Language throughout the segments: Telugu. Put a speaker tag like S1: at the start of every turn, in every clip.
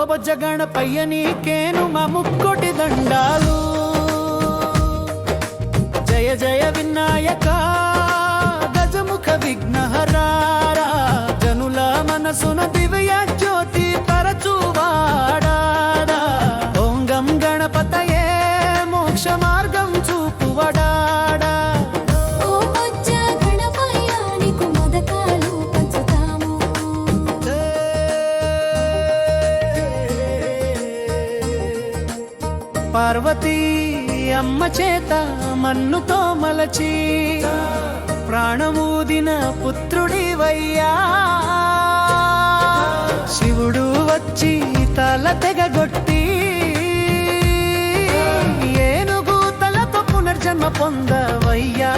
S1: ఓ బొజ్జ గణపయ్య నీకేను మా ముక్కోటి దండాలు. జయ జయ వినాయక గజముఖ విఘ్నహరారా జనుల మనసున పార్వతీ అమ్మ చేత మన్నుతో మలచి ప్రాణమూదిన పుత్రుడి వయ్యా శివుడు వచ్చి తల తెగగొట్టి ఏనుగు తలతో పునర్జన్మ పొందవయ్యా.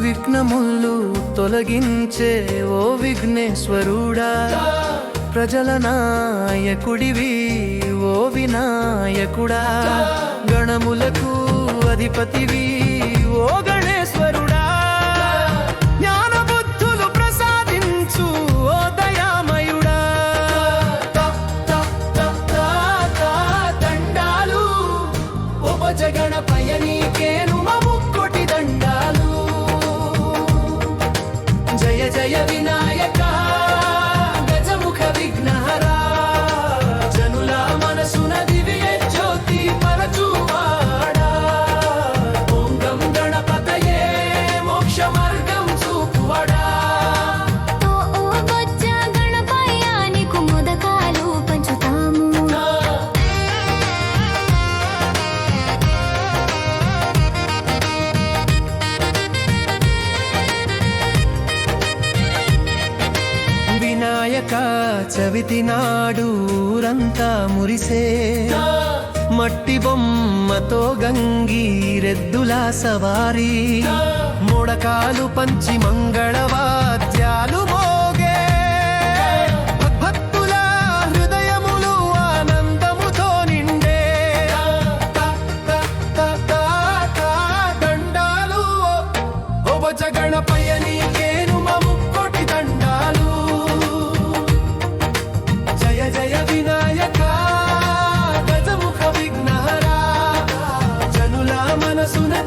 S1: విఘ్నములు తొలగించే ఓ విఘ్నేశ్వరుడా. ప్రజల నాయకుడివి ఓ వినాయకుడా. గణములకు అధిపతివి ఓ గణ వినాయక చవితి నాడు ఊరంతా మురిసే. మట్టి బొమ్మతో గంగీరెద్దుల సవారీ. ముడకాలు పంచి మంగళవాద్యాలు గజముఖ